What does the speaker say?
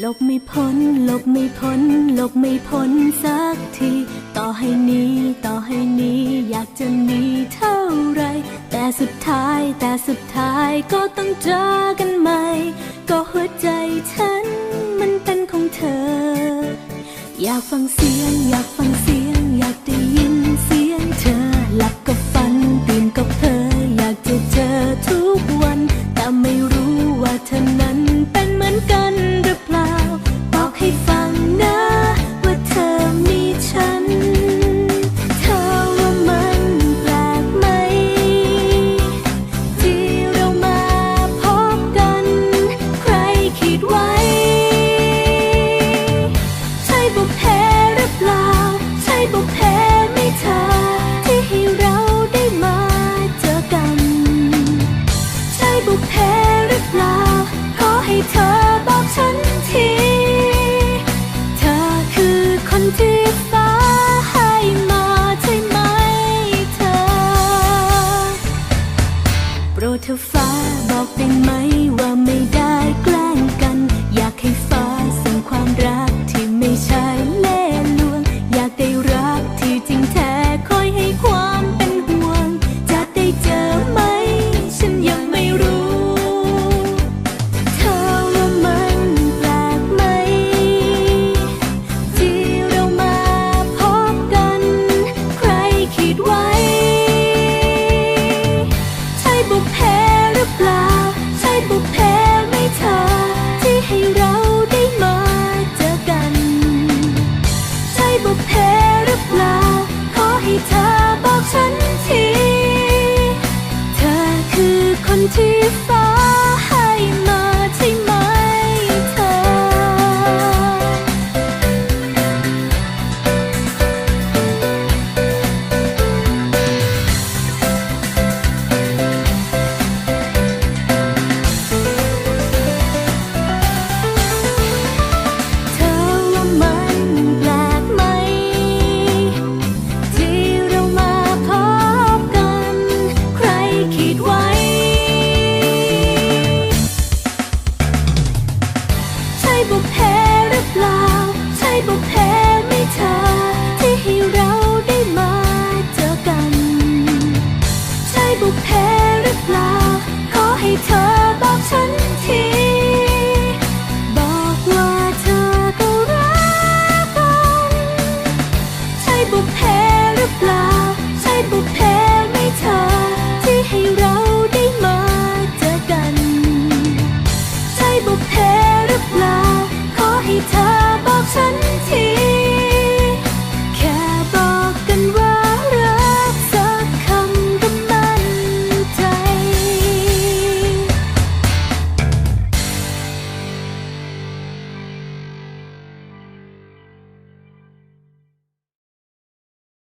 หลบไม่พ้นหลบไม่พ้นหลบไม่พ้นสักที ต่อให้หนี้ต่อให้หนี้อยากจะหนีเท่าไร แต่สุดท้ายแต่สุดท้ายก็ต้องเจอกันใหม่ ก็หัวใจฉันมันเป็นของเธอ อยากฟังเสียง อยากฟังเสียง อยากได้ยินเสียงเธอ หลับก็ฝันตื่นก็เพ้ออยากจะเจอทุกวัน แต่ไม่รู้ว่าเธอ ฉันที เธอคือคนที่ฟ้าให้มาใช่ไหมเธอ โปรดเธอฟ้าบอกได้ไหมว่าไม่ได้แกล้งกัน อยากให้ฟ้าส่งความรัก เธอบอกฉันที